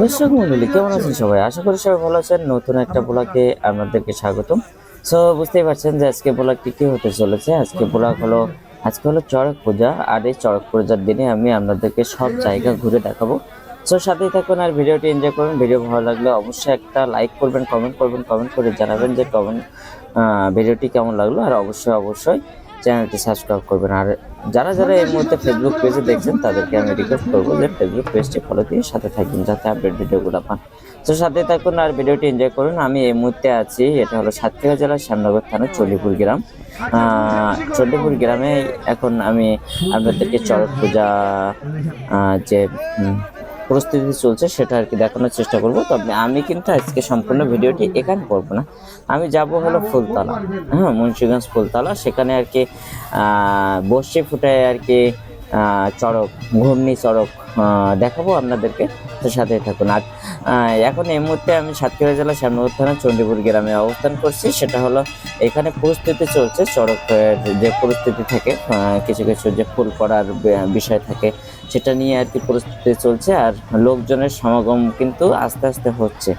দর্শক মন্ডলী কেমন আছেন সবাই? আশা করি সবাই ভালো আছেন। নতুন একটা ব্লগে আপনাদেরকে স্বাগতম। সো বুঝতেই পারছেন যে আজকে ব্লগটি কি হতে চলেছে? আজকে ব্লগ হলো, আজকে হলো চড়ক পূজা। আর এই চড়ক পূজার দিনে আমি আপনাদেরকে সব জায়গা ঘুরে দেখাবো। সো সাথেই থাকুন আর ভিডিওটি এনজয় করুন। ভিডিও ভালো লাগলে অবশ্যই একটা লাইক করবেন কমেন্ট করবেন কমেন্ট করে জানাবেন যে কমেন্ট ভিডিওটি কেমন লাগল। আর অবশ্যই অবশ্যই চ্যানেলটি সাবস্ক্রাইব করবেন। আর যারা যারা এই মুহূর্তে ফেসবুক পেজে দেখছেন, তাদেরকে আমি রিকোয়েস্ট করব যে ফেসবুক পেজটি ফলো দিয়ে সাথে থাকবেন যাতে আপডেট ভিডিওগুলো পান। তো সাথে থাকুন আর ভিডিওটি এনজয় করুন। আমি এই মুহূর্তে আছি, এটা হলো সাতক্ষীরা জেলার শ্যামনগর থানা চল্লিপুর গ্রাম। চণ্ডীপুর গ্রামে এখন আমি আপনাদেরকে চড়ক পূজা যে প্রস্তুতি চলছে, সেটা আর কি দেখানোর চেষ্টা করব। তবে আমি কিন্তু আজকে সম্পূর্ণ ভিডিওটি এখানে করব না। আমি যাব হলো ফুলতলা হ্যাঁ মুন্সিগঞ্জ ফুলতলা। সেখানে আর কি বসে ফুটায় আর কি চড়ক, ঘূর্ণি চড়ক দেখাবো আপনাদেরকে। তো সাথে থাকুন। আর এখন এই মুহূর্তে আমি সাতক্ষীরা জেলা শ্যামনগর থানা চণ্ডীপুর গ্রামে অবস্থান করছি। সেটা হলো, এখানে প্রস্তুতি চলছে। চড়কের যে পরিস্থিতি থাকে কিছু কিছু যে ফুল করার বিষয় থাকে, সেটা নিয়ে আর কি পরিস্থিতি চলছে। আর লোকজনের সমাগম কিন্তু আস্তে আস্তে হচ্ছে।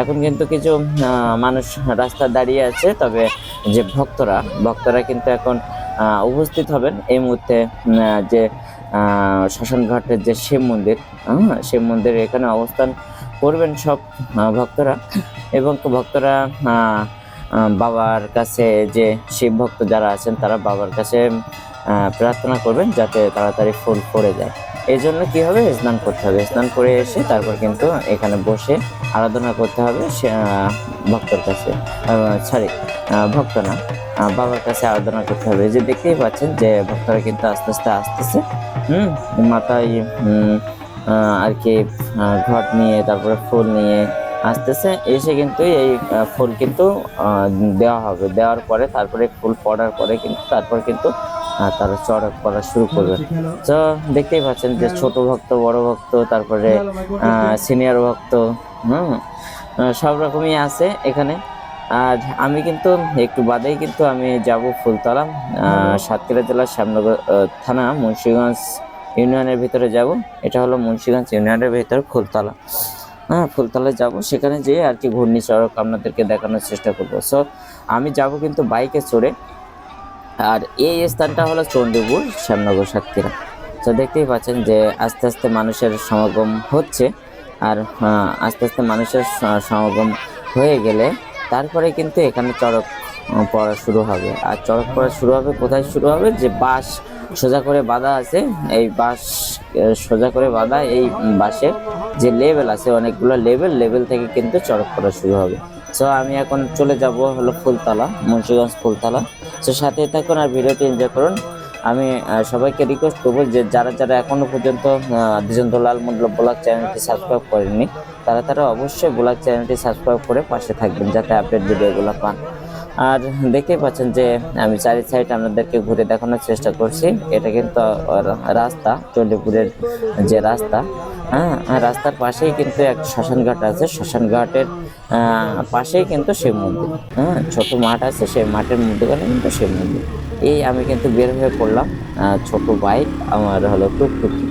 এখন কিন্তু কিছু মানুষ রাস্তায় দাঁড়িয়ে আছে। তবে যে ভক্তরা ভক্তরা কিন্তু এখন উপস্থিত হবেন এই মুহূর্তে যে শ্মশানঘাটের যে শিব মন্দির হ্যাঁ, শিব মন্দির এখানে অবস্থান করবেন সব ভক্তরা এবং ভক্তরা বাবার কাছে যে শিব ভক্ত যারা আছেন তারা বাবার কাছে প্রার্থনা করবেন যাতে তাড়াতাড়ি ফুল পড়ে যায়। এই জন্য কী হবে? স্নান করতে হবে। স্নান করে এসে তারপর কিন্তু এখানে বসে আরাধনা করতে হবে ভক্তর কাছে। সরি ভক্ত না বাবার কাছে আরাধনা করতে হবে। যে দেখতেই পাচ্ছেন যে ভক্তরা কিন্তু আস্তে আস্তে আসতেছে। হুম, মাথায় আর কি ঘট নিয়ে, তারপরে ফুল নিয়ে আসতেছে। এসে কিন্তু এই ফুল কিন্তু দেওয়া হবে। দেওয়ার পরে তারপরে ফুল পড়ার পরে কিন্তু তারপর কিন্তু তারা চড়ক করা শুরু করবে। তো দেখতেই পাচ্ছেন যে ছোট ভক্ত, বড় ভক্ত, তারপরে সিনিয়র ভক্ত, হুম সব রকমই আছে এখানে। আর আমি কিন্তু, একটু বাদেই কিন্তু আমি যাব ফুলতলা সাতক্ষীরা জেলার শ্যামনগর থানা, মুন্সিগঞ্জ ইউনিয়নের ভিতরে যাব। এটা হলো মুন্সিগঞ্জ ইউনিয়নের ভিতরে ফুলতলা। হ্যাঁ ফুলতলায় যাব, সেখানে যেয়ে আর কি ঘূর্ণি চড়ক আপনাদেরকে দেখানোর চেষ্টা করব। সো আমি যাব কিন্তু বাইকে চড়ে আর এই স্থানটা হলো চণ্ডীপুর শ্যামনগর সাতক্ষীরা। তো দেখতেই পাচ্ছেন যে আস্তে আস্তে মানুষের সমাগম হচ্ছে আর আস্তে আস্তে মানুষের সমাগম হয়ে গেলে তারপরে কিন্তু এখানে চড়ক পড়া শুরু হবে। আর চড়ক পড়া শুরু হবে কোথায় শুরু হবে? যে বাঁশ সোজা করে বাঁধা আছে এই আহ, সোজা করে বাঁধা এই বাঁশের যে লেভেল আছে অনেকগুলো লেভেল লেভেল থেকে কিন্তু চড়ক পড়া শুরু হবে। সো আমি এখন চলে যাব হলো ফুলতলা মুন্সিগঞ্জ ফুলতলা। সো সাথে থাকুন আর ভিডিওটি এনজয় করুন। আমি সবাইকে রিকোয়েস্ট করব যে যারা যারা এখনও পর্যন্ত দিজন্তলাল মন্ডল ব্লগ চ্যানেলটি সাবস্ক্রাইব করেননি তারা তারা অবশ্যই ব্লগ চ্যানেলটি সাবস্ক্রাইব করে পাশে থাকবেন যাতে আপডেট ভিডিওগুলো পান। আর দেখতেই পাচ্ছেন যে আমি চারি সাইড আপনাদেরকে ঘুরে দেখানোর চেষ্টা করছি। এটা কিন্তু রাস্তা চণ্ডীপুরের যে রাস্তা হ্যাঁ রাস্তার পাশেই কিন্তু এক শ্মশান ঘাট আছে। শ্মশান ঘাটের আহ, পাশেই কিন্তু শিব মন্দির। হ্যাঁ ছোট মাঠ আছে, সেই মাঠের মধ্যখানে কিন্তু শিব মন্দির। এই আমি কিন্তু বের হয়ে পড়লাম ছোট বাইক আমার হলো টুকটুকি।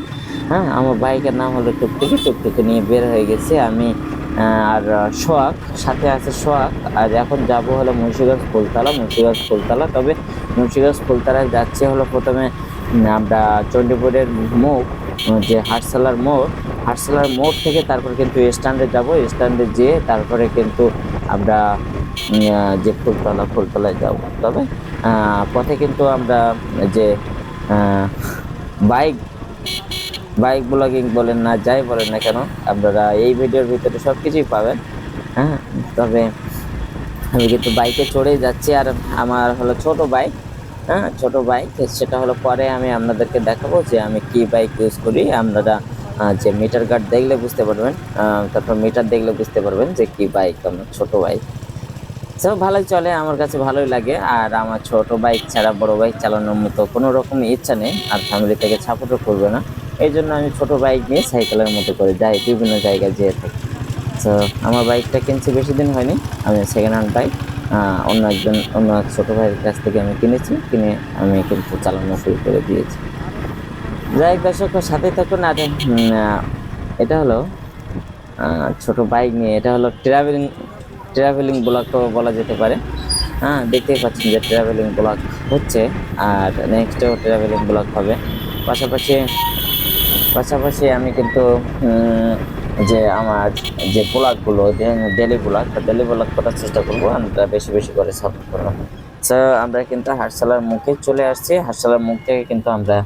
হ্যাঁ আমার বাইকের নাম হলো টুকটুকি। টুকটুকি নিয়ে বের হয়ে গেছি আমি আর সোয়াক সাথে আছে সোয়াক আর এখন যাব হলো মুন্সিগঞ্জ ফুলতলা মুন্সিগঞ্জ ফুলতলা। তবে মুন্সিগঞ্জ ফুলতলায় যাচ্ছে হলো প্রথমে আমরা চণ্ডীপুরের মুখ, যে হাটসালার মোড় হাটসালার মোড় থেকে তারপর কিন্তু স্ট্যান্ডে যাব। স্ট্যান্ডে যেয়ে তারপরে কিন্তু আমরা যে ফুলতলা, ফুলতলায় যাব। তবে পথে কিন্তু আমরা যে বাইক বাইক ব্লগিং বলেন না, যাই বলেন না কেন, আপনারা এই ভিডিওর ভিতরে সব কিছুই পাবেন। হ্যাঁ তবে আমি কিন্তু বাইকে চড়েই যাচ্ছি। আর আমার হলো ছোট বাইক হ্যাঁ ছোট বাইক সেটা হলো পরে আমি আপনাদেরকে দেখাবো যে আমি কি বাইক ইউজ করি। আপনারা যে মিটার গার্ড দেখলে বুঝতে পারবেন তারপর মিটার দেখলে বুঝতে পারবেন যে কি বাইক আমার ছোট বাইক সব ভালোই চলে, আমার কাছে ভালোই লাগে। আর আমার ছোট বাইক ছাড়া বড় বাইক চালানোর মতো কোনো রকম ইচ্ছা নেই, আর ফ্যামিলি থেকে সাপোর্টও করবে না। এই জন্য আমি ছোট বাইক নিয়ে সাইকেলের মতো করে যাই, বিভিন্ন জায়গায় যেয়ে থাকি। তো আমার বাইকটা কিনছি, বেশি দিন হয়নি। আমি সেকেন্ড হ্যান্ড বাইক অন্য একজন, অন্য এক ছোটো ভাইয়ের কাছ থেকে আমি কিনেছি। কিনে আমি কিন্তু চালানো শুরু করে দিয়েছি। যাই দর্শক সাথে থাকুন। আর এটা হলো ছোট বাইক নিয়ে, এটা হলো ট্রাভেলিং ট্রাভেলিং ব্লগ বলা যেতে পারে। হ্যাঁ দেখতেই পাচ্ছেন যে ট্রাভেলিং ব্লগ হচ্ছে, আর নেক্সটেও ট্রাভেলিং ব্লগ হবে। পাশাপাশি পাশাপাশি আমি কিন্তু যে আমার যে ব্লগগুলো ডেলি ব্লগ ডেলি ব্লগ করার চেষ্টা করব, আমরা বেশি বেশি করে সাপোর্ট করব। আমরা কিন্তু হাটশালার মুখে চলে আসছি। হাটশালার মুখ থেকে কিন্তু আমরা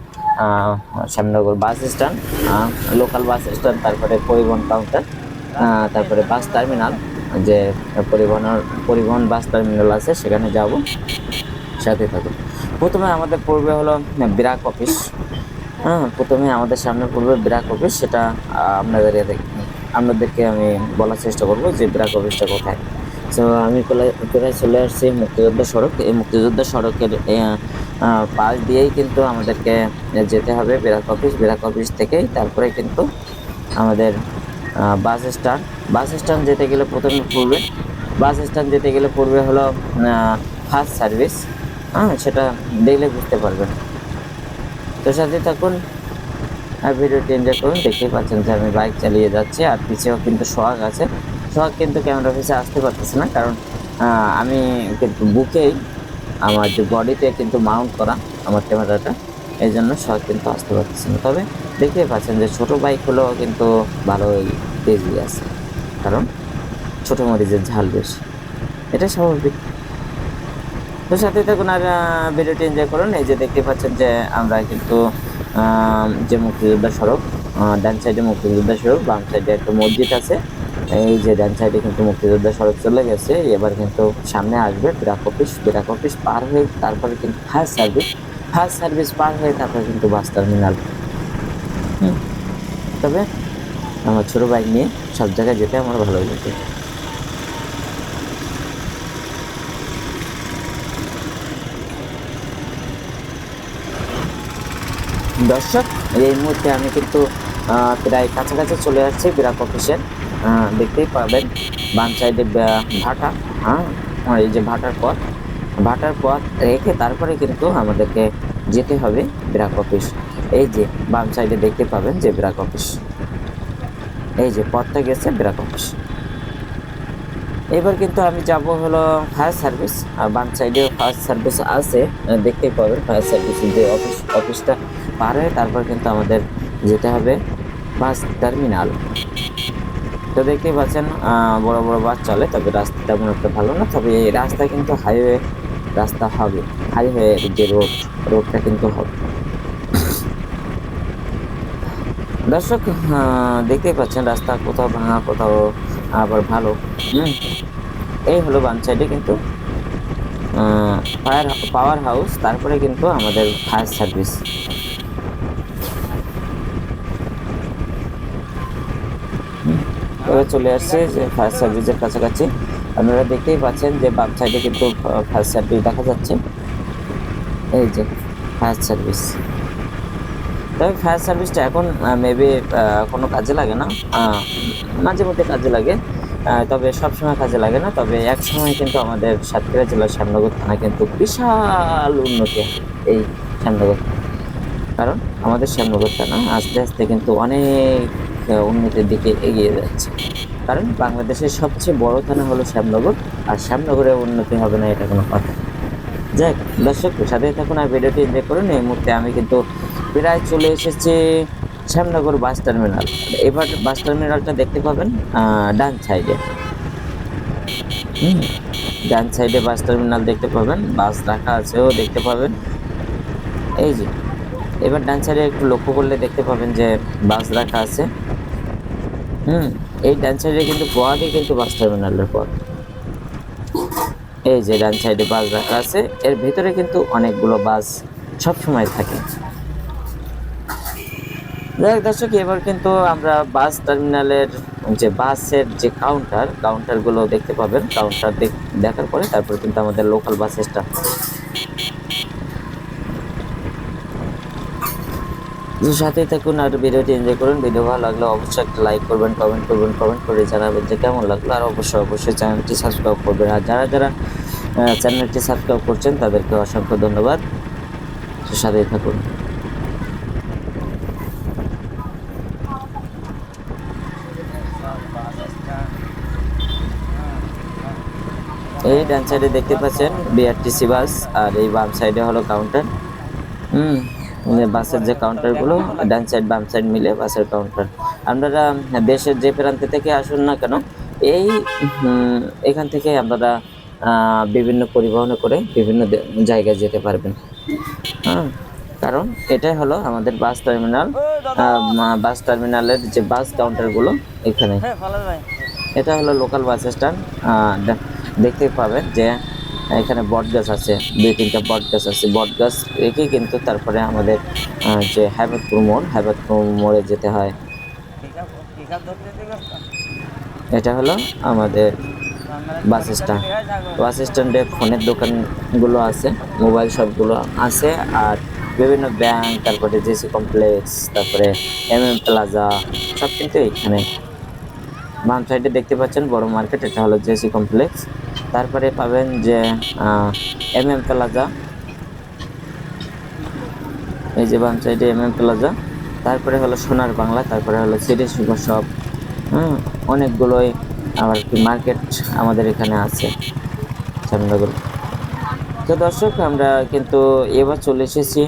Shyamnagar bus stand local bus stand, তারপরে পরিবহন কাউন্টার তারপরে বাস টার্মিনাল যে পরিবহন পরিবহন বাস টার্মিনাল আছে, সেখানে যাব, সাথে থাকুন প্রথমে আমাদের পূর্বে হলো ব্রাক অফিস। হ্যাঁ প্রথমে আমাদের সামনে পড়বে ব্রাক অফিস, সেটা আপনাদের আপনাদেরকে আমি বলার চেষ্টা করব যে ব্রাক অফিসটা কোথায়। তো আমি প্রায় চলে আসছি? মুক্তিযোদ্ধা সড়ক। এই মুক্তিযোদ্ধা সড়কের পাশ দিয়েই কিন্তু আমাদেরকে যেতে হবে ব্রাক অফিস। ব্রাক অফিস থেকেই তারপরে কিন্তু আমাদের বাস স্ট্যান্ড। বাস স্ট্যান্ড যেতে গেলে প্রথমে পূর্বে বাস স্ট্যান্ড যেতে গেলে পূর্বে হলো ফার্স্ট সার্ভিস হ্যাঁ সেটা দেখলে বুঝতে পারবেন। তো সাথে থাকুন আর ভিডিওটি এনজয় করুন। দেখতেই পাচ্ছেন যে আমি বাইক চালিয়ে যাচ্ছি আর পিছেও কিন্তু সোহাগ আছে। সোহাগ কিন্তু ক্যামেরা অফিসে আসতে পারতেছে না কারণ আমি কিন্তু বুকেই আমার যে বডিতে কিন্তু মাউন্ট করা আমার ক্যামেরাটা এই জন্য সোহাগ কিন্তু আসতে পারতেছে না। তবে দেখতেই পাচ্ছেন যে ছোট বাইকগুলো কিন্তু ভালোই তেজি আছে। কারণ ছোটো মরিচের ঝাল বেশি। এটা স্বাভাবিক। তো সাথে থাকুন আর ভিডিওটি এনজয় করুন। এই যে দেখতে পাচ্ছেন যে আমরা কিন্তু যে মুক্তিযোদ্ধা সড়ক ডান সাইডে মুক্তিযোদ্ধা সড়ক বাম সাইডে একটা মসজিদ আছে। এই যে ডান সাইডে কিন্তু মুক্তিযোদ্ধা সড়ক চলে গেছে, এবার কিন্তু সামনে আসবে ব্রাক অফিস ব্রাক অফিস পার হয়ে তারপরে কিন্তু ফার্স্ট সার্ভিস ফার্স্ট সার্ভিস পার হয়ে তারপরে কিন্তু বাস টার্মিনাল তবে আমার ছোটো বাইক নিয়ে সব জায়গায় যেতে আমার ভালো লাগে। দর্শক, এই মুহূর্তে আমি কিন্তু প্রায় কাছাকাছি চলে আসছি বিরাট অফিসের দেখতেই পাবেন বাম সাইডে ভাটা হ্যাঁ এই যে ভাটার পথ। ভাটার পথ রেখে তারপরে কিন্তু আমাদেরকে যেতে হবে বিরাট অফিস। এই যে বাম সাইডে দেখতে পাবেন যে বিরাট অফিস। এই যে পথটা গেছে বিরাট অফিস। এবার কিন্তু আমি যাব হলো ফায়ার সার্ভিস। আর বাম সাইডে ফায়ার সার্ভিস আছে দেখতেই পাবেন ফায়ার সার্ভিসের যে অফিস, অফিসটা পার। হয়ে তারপর কিন্তু আমাদের যেতে হবে বাস টার্মিনাল। তো দেখতেই পাচ্ছেন বড় বড় বাস চলে, তবে রাস্তা তেমন একটা ভালো না, তবে এই রাস্তা কিন্তু হাইওয়ে রাস্তা হবে হাইওয়ে যে রোড রোডটা কিন্তু হবে। দর্শক দেখতেই পাচ্ছেন রাস্তা কোথাও ভাঙা, কোথাও আবার ভালো, হুম, এই হলো বাম সাইডে কিন্তু পাওয়ার হাউস তারপরে কিন্তু আমাদের ফায়ার সার্ভিস এবার চলে আসছে যে ফায়ার সার্ভিসের কাছাকাছি। আপনারা দেখতেই পাচ্ছেন যে বাম সাইডে কিন্তু ফায়ার সার্ভিস দেখা যাচ্ছে। এই যে ফায়ার সার্ভিস তবে ফায়ার সার্ভিসটা এখন মেবি কোনো কাজে লাগে না। মাঝে মধ্যে কাজে লাগে। তবে সবসময় কাজে লাগে না। তবে এক সময় কিন্তু আমাদের সাতক্ষীরা জেলার শ্যামনগর থানা কিন্তু বিশাল উন্নতি এই শ্যামনগর কারণ আমাদের শ্যামনগর থানা আস্তে আস্তে কিন্তু অনেক উন্নতির দিকে এগিয়ে যাচ্ছে। কারণ বাংলাদেশের সবচেয়ে বড় থানা হলো শ্যামনগর, আর শ্যামনগরে উন্নতি হবে না, এটা কোনো কথা। যাক, দর্শক, সাথে থাকুন আর ভিডিওটি এনজয় করুন। এই মুহূর্তে আমি কিন্তু প্রায় চলে এসেছি শ্যামনগর বাস টার্মিনাল। এবার বাস টার্মিনালটা দেখতে পাবেন ডান সাইডে। ডান সাইডে বাস টার্মিনাল দেখতে পাবেন, বাস রাখা আছেও দেখতে পাবেন। এই যে, এবার ডান সাইডে একটু লক্ষ্য করলে দেখতে পাবেন যে বাস রাখা আছে। হুম এই ডান সাইডে কিন্তু পথই কিন্তু বাস টার্মিনালের পথ। এই যে ডান সাইডে বাস রাখা আছে, এর ভিতরে কিন্তু অনেকগুলো বাস সব সময় থাকে দর্শক, এবার কিন্তু আমরা বাস টার্মিনালের যে বাসের যে কাউন্টার কাউন্টারগুলো দেখতে পাবেন। কাউন্টার দেখার পরে তারপরে কিন্তু আমাদের লোকাল বাস সাথে থাকুন আর ভিডিওটি এনজয় করুন। ভিডিও ভালো লাগলে অবশ্যই একটা লাইক করবেন কমেন্ট করবেন কমেন্ট করে জানাবেন যে কেমন লাগল। আর অবশ্যই অবশ্যই চ্যানেলটি সাবস্ক্রাইব করবেন। আর যারা যারা চ্যানেলটি সাবস্ক্রাইব করছেন, তাদেরকে অসংখ্য ধন্যবাদ। সাথে থাকুন। এই ডান সাইডে দেখতে পাচ্ছেন বিআরটিসি বাস আর এই বাম সাইডে হলো কাউন্টার হুম। বাসের যে কাউন্টারগুলো ডান সাইড বাম সাইড মিলে বাসের কাউন্টার আপনারা দেশের যে প্রান্তে থেকে আসুন না কেন এই এখান থেকে আপনারা বিভিন্ন পরিবহনে করে বিভিন্ন জায়গায় যেতে পারবেন। হ্যাঁ কারণ এটাই হলো আমাদের বাস টার্মিনাল। বাস টার্মিনালের যে বাস কাউন্টারগুলো এখানে। এটা হলো লোকাল বাস স্ট্যান্ড দেখতে পাবেন যে এখানে বট গাছ আছে, দুই তিনটা বট গাছ আছে। বট গাছ রেখে কিন্তু তারপরে আমাদের যে হাইবাদপুর মোড় হাইবাদপুর মোড়ে যেতে হয়। এটা হলো আমাদের বাস স্ট্যান্ড। বাস স্ট্যান্ডে ফোনের দোকানগুলো আছে, মোবাইল শপগুলো আছে, আর বিভিন্ন ব্যাংক, তারপরে জেসি কমপ্লেক্স, তারপরে এম এম প্লাজা, সব কিন্তু এখানে। বাম সাইডে দেখতে পাচ্ছেন বড় মার্কেট, এটা হলো জেসি কমপ্লেক্স। তারপরে পাবেন যে এম এম প্লাজা এই যে বাম সাইডে এম এম প্লাজা তারপরে হলো সোনার বাংলা, তারপরে হলো সিটি সুপার শপ। হ্যাঁ অনেকগুলোই আবার কি মার্কেট আমাদের এখানে আছে সামনেগুলো তো দর্শক, আমরা কিন্তু এবার চলে এসেছি।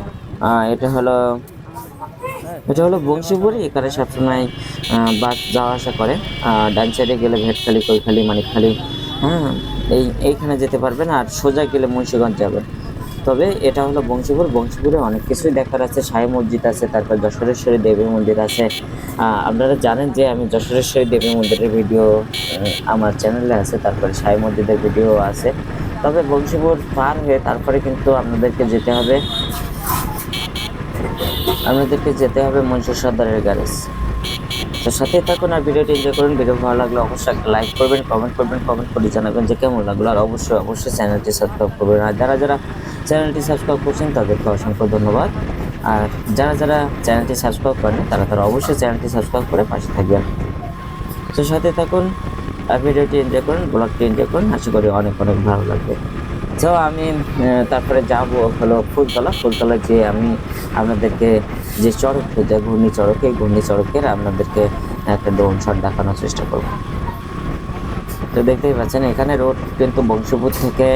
এটা হলো এটা হলো বংশীপুরি এখানে সবসময় বাস যাওয়া আসা করে। ডান সাইডে গেলে ভেটখালি, কৈখালি, মানিকখালি। হ্যাঁ এই, এইখানে যেতে পারবেন আর সোজা গেলে মুন্সিগঞ্জ যাবেন। তবে এটা হলো বংশীপুর। বংশীপুরে অনেক কিছুই দেখার আছে। সাই মসজিদ আছে, তারপর যশোরেশ্বরী দেবী মন্দির আছে। আপনারা জানেন যে আমি যশোরেশ্বরী দেবী মন্দিরের ভিডিও আমার চ্যানেলে আছে, তারপরে সাই মসজিদের ভিডিও আছে। তবে বংশীপুর পার হয়ে তারপরে কিন্তু আপনাদেরকে যেতে হবে, আপনাদেরকে যেতে হবে মনসুর সর্দারের গ্যারেজ। তো সাথে থাকুন আর ভিডিওটি এনজয় করুন। ভিডিও ভালো লাগলে অবশ্যই একটা লাইক করবেন কমেন্ট করবেন কমেন্ট করে জানাবেন যে কেমন লাগল। আর অবশ্যই অবশ্যই চ্যানেলটি সাবস্ক্রাইব করবেন। আর যারা যারা চ্যানেলটি সাবস্ক্রাইব করছেন, তাদেরকে অসংখ্য ধন্যবাদ। আর যারা যারা চ্যানেলটি সাবস্ক্রাইব করেন তারা তারা অবশ্যই চ্যানেলটি সাবস্ক্রাইব করে পাশে থাকবেন। তো সাথে থাকুন আর ভিডিওটি এনজয় করুন ব্লগটি এনজয় করুন। আশা করি অনেক অনেক ভালো লাগবে। তো আমি তারপরে যাব হলো ফুলতলা। ফুলতলা যে আমি আপনাদেরকে যে চড়ক যে ঘূর্ণি চড়ক, এই ঘূর্ণি চড়কের আপনাদেরকে একটা ড্রোন শট দেখানোর চেষ্টা করব। তো দেখতেই পাচ্ছেন, এখানে রোড কিন্তু বংশপুর থেকে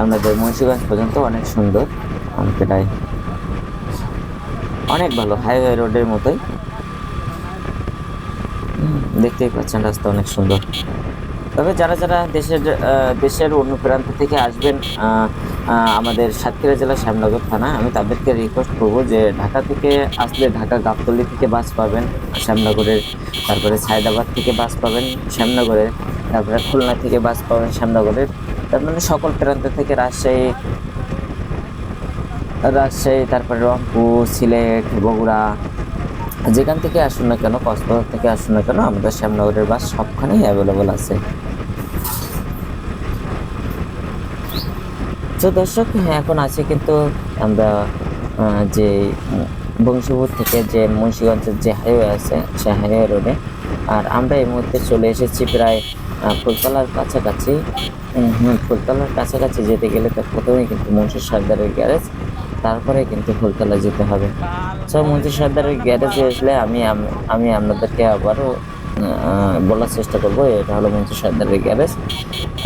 আপনাদের মুন্সিগঞ্জ পর্যন্ত অনেক সুন্দর। অনেকটাই অনেক ভালো হাইওয়ে রোডের মতোই। দেখতেই পাচ্ছেন, রাস্তা অনেক সুন্দর। তবে যারা যারা দেশের দেশের অন্য প্রান্ত থেকে আসবেন আমাদের সাতক্ষীরা জেলার শ্যামনগর থানা, আমি তাদেরকে রিকোয়েস্ট করব যে ঢাকা থেকে আসলে ঢাকা গাবতলি থেকে বাস পাবেন, শ্যামনগরের, তারপরে সায়দাবাদ থেকে বাস পাবেন, শ্যামনগরের, তারপরে খুলনা থেকে বাস পাবেন শ্যামনগরের। তার মানে সকল প্রান্ত থেকে রাজশাহী রাজশাহী, তারপরে রংপুর, সিলেট, বগুড়া, যেখান থেকে আসুন না কেন, কক্সবাজার থেকে আসুন না কেন, আমাদের শ্যামনগরের বাস সবখানেই অ্যাভেলেবল আছে। তো দর্শক হ্যাঁ, এখন আছে কিন্তু আমরা যে বংশীপুর থেকে যে মুন্সিগঞ্জের যে হাইওয়ে আছে সে হাইওয়ে রোডে আর আমরা এই মুহূর্তে চলে এসেছি প্রায় ফুলতলার কাছাকাছি। ফুলতলার কাছাকাছি যেতে গেলে তো প্রথমেই কিন্তু মুন্সির সর্দারের গ্যারেজ তারপরে কিন্তু ফুলতলা যেতে হবে। সো মুন্সির সর্দারের গ্যারেজে আসলে আমি আমি আপনাদেরকে আবারও বলার চেষ্টা করব, এটা হলো মুন্সির সর্দারের গ্যারেজ।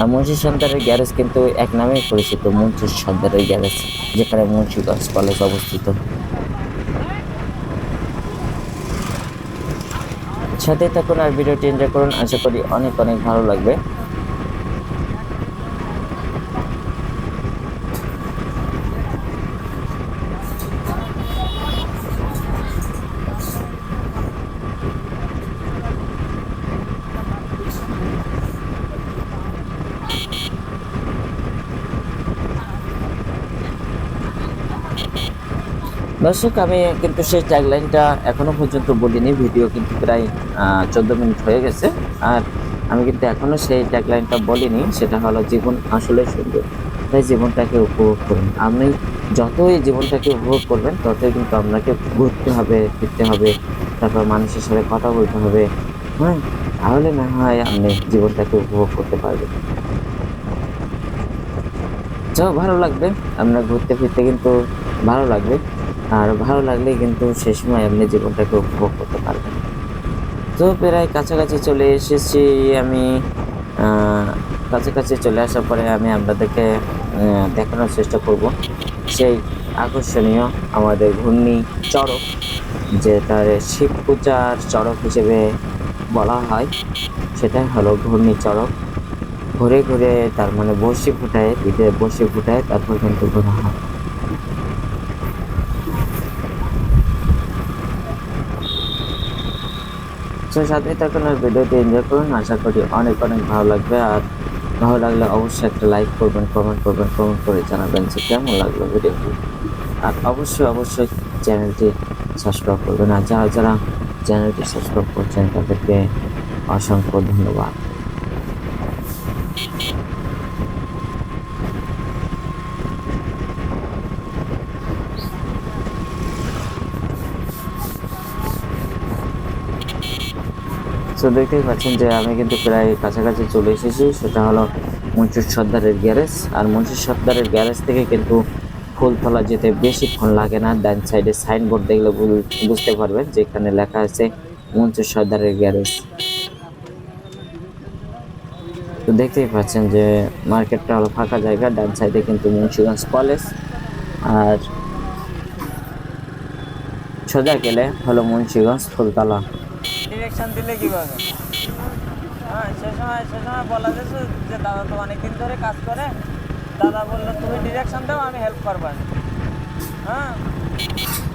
আর মুন্সির সর্দারের গ্যারেজ কিন্তু এক নামেই পরিচিত মুন্সির সর্দারের গ্যারেজ, যেখানে মুন্সিগঞ্জ কলেজ অবস্থিত। সাথে থাকুন আর ভিডিওটি এনজয় করুন, আশা করি অনেক অনেক ভালো লাগবে। দর্শক, আমি কিন্তু সেই ট্যাগলাইনটা এখনও পর্যন্ত বলিনি। ভিডিও কিন্তু প্রায় চোদ্দ মিনিট হয়ে গেছে। আর আমি কিন্তু এখনও সেই ট্যাগলাইনটা বলিনি। সেটা হলো, জীবন আসলে সুন্দর। তাই জীবনটাকে উপভোগ করুন। আপনি যতই জীবনটাকে উপভোগ করবেন, ততই কিন্তু আপনাকে ঘুরতে হবে, ফিরতে হবে, তারপর মানুষের সাথে কথা বলতে হবে। হ্যাঁ তাহলে না হয় আপনি জীবনটাকে উপভোগ করতে পারবেন। তো ভালো লাগবে। আপনার ঘুরতে ফিরতে কিন্তু ভালো লাগবে। আর ভালো লাগলে কিন্তু সে সময় আপনি জীবনটাকে উপভোগ করতে পারবেন। তো প্রায় কাছাকাছি চলে এসেছি আমি কাছাকাছি চলে আসার পরে আমি আপনাদেরকে দেখানোর চেষ্টা করব। সেই আকর্ষণীয় আমাদের ঘূর্ণি চড়ক, যে তার শিব পূজার চড়ক হিসেবে বলা হয়, সেটাই হলো ঘূর্ণি চড়ক। ঘুরে ঘুরে তার মানে বসি ফুটায় পিঠে বসি ফুটায়, তারপর কিন্তু ঘোরা হয়। তো সাথে থাকুন আর ভিডিওটি এনজয় করুন। আশা করি অনেক অনেক ভালো লাগবে। আর ভালো লাগলে অবশ্যই একটা লাইক করবেন কমেন্ট করবেন কমেন্ট করে জানাবেন যে কেমন লাগল ভিডিওটি। আর অবশ্যই অবশ্যই চ্যানেলটি সাবস্ক্রাইব করবেন। আর যারা যারা চ্যানেলটি সাবস্ক্রাইব করছেন তাদেরকে অসংখ্য ধন্যবাদ। তো দেখতেই পাচ্ছেন যে আমি কিন্তু প্রায় কাছাকাছি চলে এসেছি। সেটা হলো মনসুর সর্দারের গ্যারেজ। আর মনসুর সর্দারের গ্যারেজ থেকে কিন্তু ফুলতলা যেতে বেশিক্ষণ লাগে না। ডান সাইডে সাইনবোর্ড দেখলে বুঝ- বুঝতে পারবেন যেখানে লেখা আছে মনসুর সর্দারের গ্যারেজ। তো দেখতেই পাচ্ছেন যে মার্কেটটা হলো ফাঁকা জায়গা, ডান সাইডে কিন্তু মুন্সিগঞ্জ কলেজ আর সোজা গেলে হলো মুন্সিগঞ্জ ফুলতলা। ডিরেকশন দিলে কীভাবে? হ্যাঁ সে সময় সে সময় বলা যেত যে দাদা তো অনেকদিন ধরে কাজ করে। দাদা বলল তুমি ডিরেকশন দাও আমি হেল্প করবা হ্যাঁ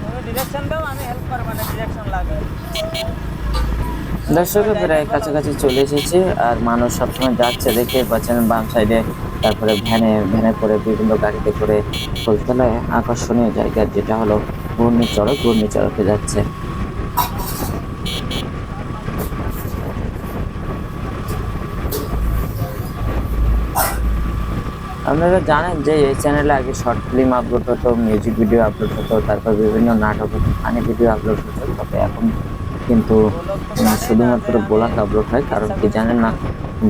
তুমি ডিরেকশন দাও আমি হেল্প করবা না ডিরেকশন লাগে দর্শক প্রায় কাছাকাছি চলে এসেছে আর মানুষ সবসময় যাচ্ছে দেখতে পাচ্ছেন বাম সাইডে তারপরে ভ্যানে ভ্যানে করে বিভিন্ন গাড়িতে করে ফুলতলায় আকর্ষণীয় জায়গা যেটা হলো ঘূর্ণিচড়ক ঘূর্ণিচড়কে যাচ্ছে। আপনারা জানেন যে এই চ্যানেলে আগে শর্ট ফিল্ম আপলোড হতো মিউজিক ভিডিও আপলোড হতো, তারপর বিভিন্ন নাটক ফানি ভিডিও আপলোড হতো, তবে এখন কিন্তু শুধুমাত্র ব্লগ আপলোড হয়। কারণ কি জানেন না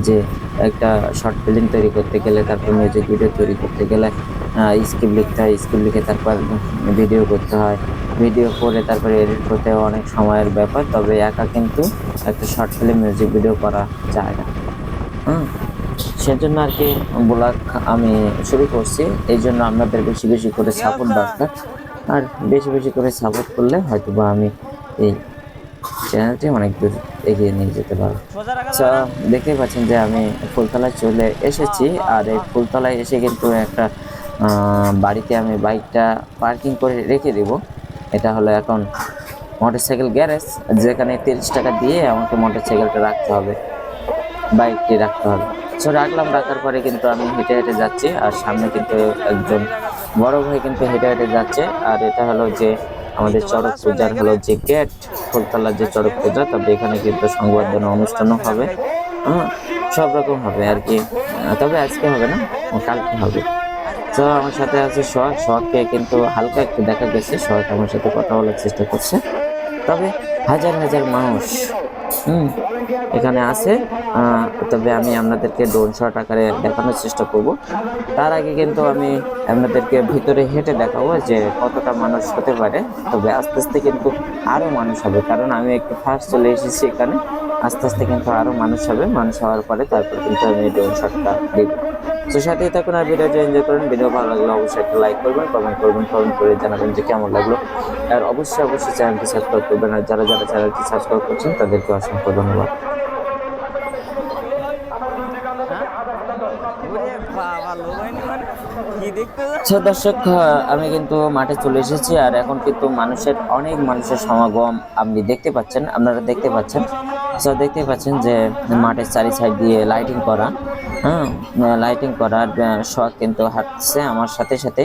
যে একটা শর্ট ফিল্ম তৈরি করতে গেলে, তারপর মিউজিক ভিডিও তৈরি করতে গেলে স্ক্রিপ্ট লিখতে হয় স্ক্রিপ্ট লিখে তারপর ভিডিও করতে হয়। ভিডিও করে তারপরে এডিট করতে অনেক সময়ের ব্যাপার, তবে একা কিন্তু একটা শর্ট ফিল্ম মিউজিক ভিডিও করা যায় না। হুম। সেজন্য আর কি ব্লগ আমি শুরু করছি। এই জন্য আপনাদের বেশি বেশি করে সাপোর্ট দরকার। আর বেশি বেশি করে সাপোর্ট করলে হয়তো বা আমি এই চ্যানেলটি অনেক দূর এগিয়ে নিয়ে যেতে পারব। আচ্ছা দেখতেই পাচ্ছেন যে আমি ফুলতলায় চলে এসেছি। আর এই ফুলতলায় এসে কিন্তু একটা বাড়িতে আমি বাইকটা পার্কিং করে রেখে দেব। এটা হলো এখন মোটরসাইকেল গ্যারেজ যেখানে তিরিশ টাকা দিয়ে আমাকে মোটরসাইকেলটা রাখতে হবে। বাইকটি রাখতে হবে। সো রাখলাম, রাখার পরে কিন্তু আমি হেঁটে হেঁটে যাচ্ছি। আর সামনে কিন্তু একজন বড় ভাই কিন্তু হেঁটে হেঁটে যাচ্ছে। আর এটা হলো যে আমাদের চড়ক পূজার হলো যে গেট ফুলতলার যে চড়ক পূজা তবে এখানে কিন্তু সংবর্ধনা অনুষ্ঠানও হবে। সব রকম হবে আর কি। তবে আজকে হবে না, কালকে হবে। তো আমার সাথে আছে সোহাগ। সোহাগকে কিন্তু হালকা একটু দেখা গেছে। সোহাগ আমার সাথে কথা বলার চেষ্টা করছে। তবে হাজার হাজার মানুষ হুম, এখানে আছে। তবে আমি আপনাদেরকে ড্রোন শট আকারে দেখানোর চেষ্টা করব। তার আগে কিন্তু আমি আপনাদেরকে ভিতরে হেঁটে দেখাবো যে কতটা মানুষ হতে পারে। তবে আস্তে আস্তে কিন্তু আরও মানুষ হবে, কারণ আমি একটু ফার্স্ট চলে এসেছি এখানে। আস্তে আস্তে কিন্তু আরও মানুষ হবে। মানুষ হওয়ার পরে তারপর কিন্তু আমি ড্রোন শটটা দিব তো সাথেই থাকুন আর ভিডিওটা এনজয় করুন। ভিডিও ভালো লাগলে অবশ্যই একটা লাইক করবেন কমেন্ট করবেন কমেন্ট করে জানাবেন যে কেমন লাগল। আর অবশ্যই অবশ্যই চ্যানেলটি সাবস্ক্রাইব করবেন আর যারা যারা চ্যানেলটি সাবস্ক্রাইব করছেন, তাদেরকে অসংখ্য ধন্যবাদ। আচ্ছা দর্শক আমি কিন্তু মাঠে চলে এসেছি আর এখন কিন্তু মানুষের অনেক মানুষের সমাগম আপনি দেখতে পাচ্ছেন, আপনারা দেখতে পাচ্ছেন। আচ্ছা দেখতে পাচ্ছেন যে মাঠের চারি সাইড দিয়ে লাইটিং করা। হ্যাঁ লাইটিং করার শখ কিন্তু হাঁটছে আমার সাথে সাথে।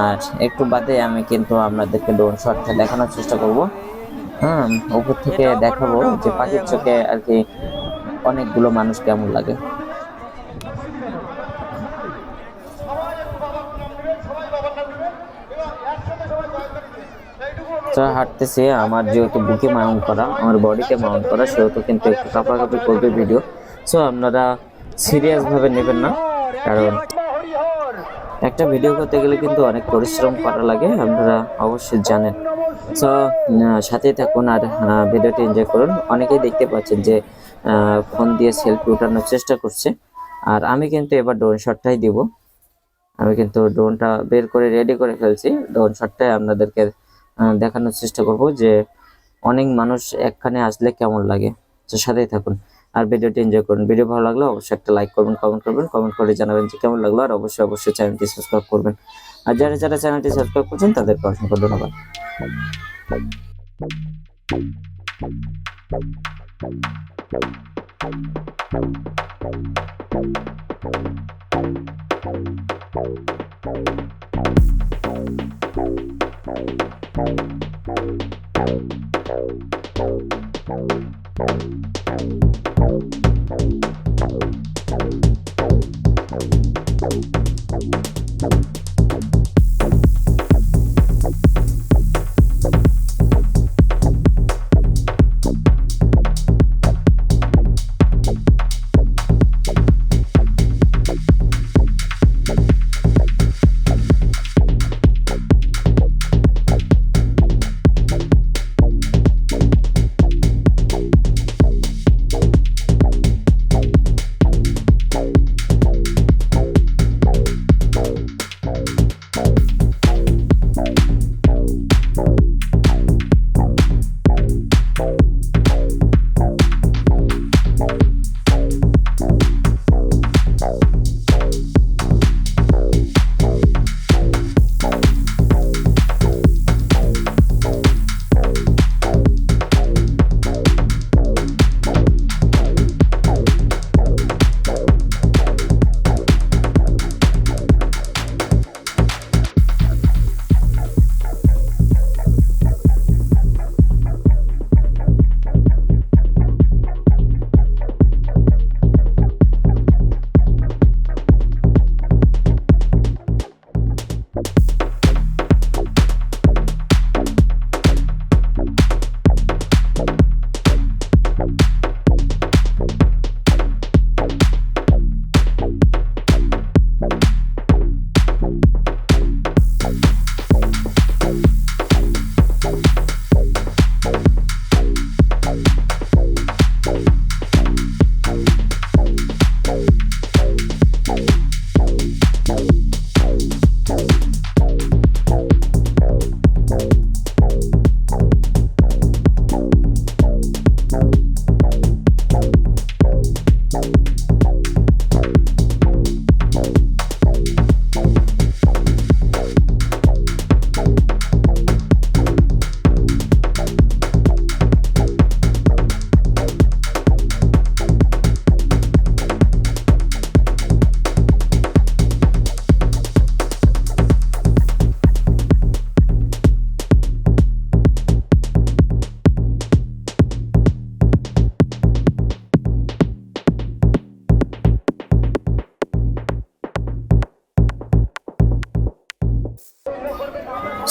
আর একটু বাদে আমি কিন্তু আপনাদেরকে ড্রোন শটটা দেখানোর চেষ্টা করব। হ্যাঁ উপর থেকে দেখাবো যে পাখির চোখে আর কি অনেকগুলো মানুষ কেমন লাগে। তো হাঁটতেছে আমার যেহেতু বুকে মাউন্ট করা আমার বডিতে মাউন্ট করা সেহেতু কিন্তু একটু কাঁপাকাঁপি করবে ভিডিও সো আপনারা সিরিয়াস ভাবে নেবেন না, কারণ একটা ভিডিও করতে গেলে কিন্তু অনেক পরিশ্রম করা লাগে, আপনারা অবশ্যই জানেন। সো সাথেই থাকুন আর ভিডিওটি এনজয় করুন। অনেকেই দেখতে পাচ্ছেন যে ফোন দিয়ে সেলফি ওঠানোর চেষ্টা করছে। আর আমি কিন্তু এবার ড্রোন শটটাই দিব। আমি কিন্তু ড্রোনটা বের করে রেডি করে ফেলছি। ড্রোন শটটাই আপনাদেরকে দেখানোর চেষ্টা করব যে, অনেক মানুষ একখানে আসলে কেমন লাগে। তো সাথেই থাকুন। আর ভিডিওটি এনজয় করুন। ভিডিও ভালো লাগলে অবশ্যই একটা লাইক করবেন কমেন্ট করবেন কমেন্ট করে জানাবেন যে কেমন লাগল, আর অবশ্যই অবশ্যই চ্যানেলটি সাবস্ক্রাইব করবেন। আর যারা যারা চ্যানেলটি সাবস্ক্রাইব করছেন, তাদেরকে অসংখ্য ধন্যবাদ।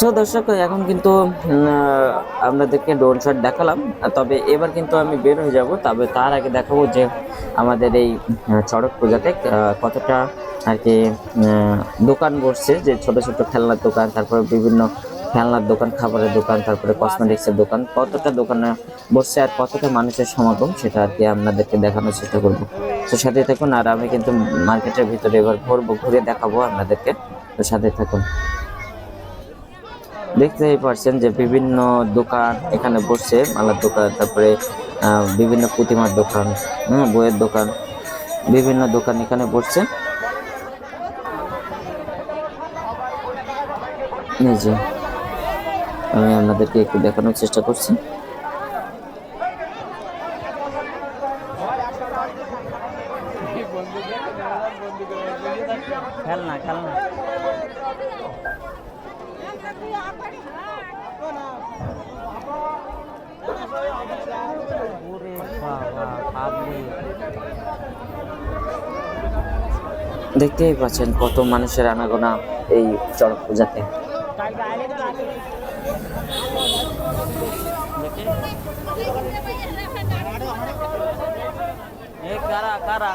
সো দর্শক, এখন কিন্তু আপনাদেরকে ড্রোন শট দেখালাম। তবে এবার কিন্তু আমি বের হয়ে যাব। তবে তার আগে দেখাবো যে আমাদের এই চড়ক পূজাতে কতটা আর কি দোকান বসছে। যে ছোট ছোট খেলনার দোকান, তারপরে বিভিন্ন খেলনার দোকান, খাবারের দোকান, তারপরে কসমেটিক্সের দোকান। কতটা দোকানে বসছে আর কতটা মানুষের সমাগম, সেটা আর কি আপনাদেরকে দেখানোর চেষ্টা করব। তো সাথে থাকুন, আর আমি কিন্তু মার্কেটের ভিতরে এবার ঘুরবো, ঘুরে দেখাবো আপনাদেরকে। তো সাথে থাকুন। দেখতেই পারছেন যে বিভিন্ন দোকান এখানে বসছে, মালার দোকান, তারপরে বিভিন্ন প্রতিমার দোকান বইয়ের দোকান, বিভিন্ন দোকান এখানে বসছে। আমি আপনাদেরকে একটু দেখানোর চেষ্টা করছি খেলনা খেলনা ওরে বাবা পাবলিক দেখতেই পাচ্ছেন কত মানুষের আনাগোনা এই চড়ক পূজাতে। কারা কারা?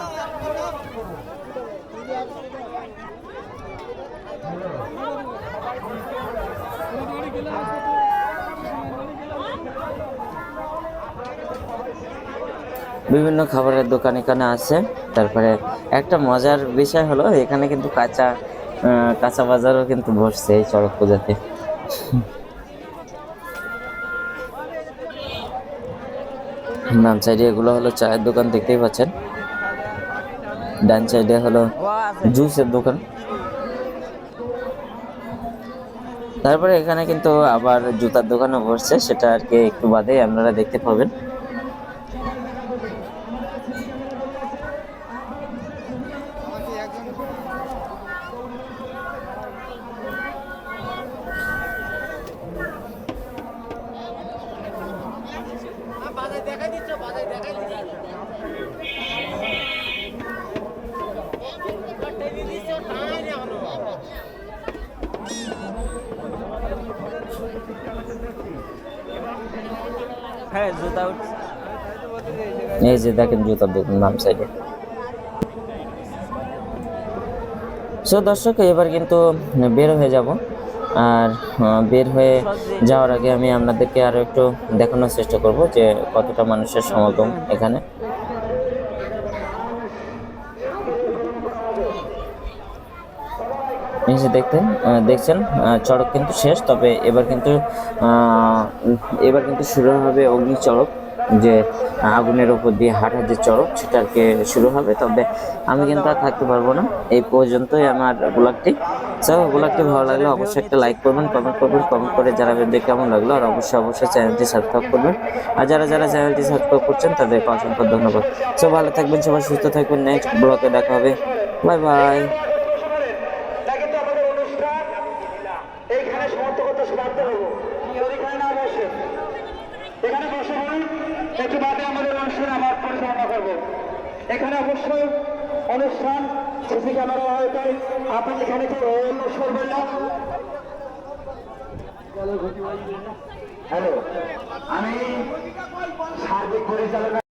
বিভিন্ন খাবারের দোকান এখানে আছে। তারপরে একটা মজার বিষয় হলো, এখানে কিন্তু কাঁচা কাঁচা বাজারও কিন্তু বসছে এই চড়ক পূজাতে। ডান সাইডে এগুলো হলো চায়ের দোকান, দেখতেই পাচ্ছেন। ডান সাইডে হলো জুসের দোকান। তারপরে এখানে কিন্তু আবার জুতার দোকানও বসছে, সেটা আর কি একটু বাদে আপনারা দেখতে পাবেন। দেখেন জুতার দোকান নাম সাইডে সো দর্শক এবার কিন্তু বের হয়ে যাব। আর বের হয়ে যাওয়ার আগে আমি আপনাদেরকে আরও একটু দেখানোর চেষ্টা করব যে কতটা মানুষের সমাগম এখানে। যে দেখতেন দেখছেন চড়ক কিন্তু শেষ তবে এবার কিন্তু এবার কিন্তু শুরু হবে অগ্নি চড়ক যে আগুনের উপর দিয়ে হাঁটার যে চড়ক সেটা আর কি শুরু হবে। তবে আমি কিন্তু আর থাকতে পারব না। এই পর্যন্তই আমার ব্লগটি। সো ব্লগটি ভালো লাগলে অবশ্যই একটা লাইক করবেন কমেন্ট করবেন কমেন্ট করে জানাবেন যে কেমন লাগল। আর অবশ্যই অবশ্যই চ্যানেলটি সাবস্ক্রাইব করবেন। আর যারা যারা চ্যানেলটি সাবস্ক্রাইব করছেন, তাদেরকে অসংখ্য ধন্যবাদ। সো ভালো থাকবেন, সবাই সুস্থ থাকবেন। নেক্সট ব্লগে দেখা হবে। বাই বাই কিন্তু আমাদের অনুষ্ঠান এইখানে সমাপ্ত করতে বাধ্য হব যদি এখানে না বসে এখানে বসে হই একটু বাদে আমাদের অনুষ্ঠান আমার পরিচালনা করব এখানে অবশ্যই অনুষ্ঠান সিসি ক্যামেরা হয়তো আপনি এখানে কেউ উল্লেখ করবেন না? হ্যালো আমি সার্বিক পরিচালনা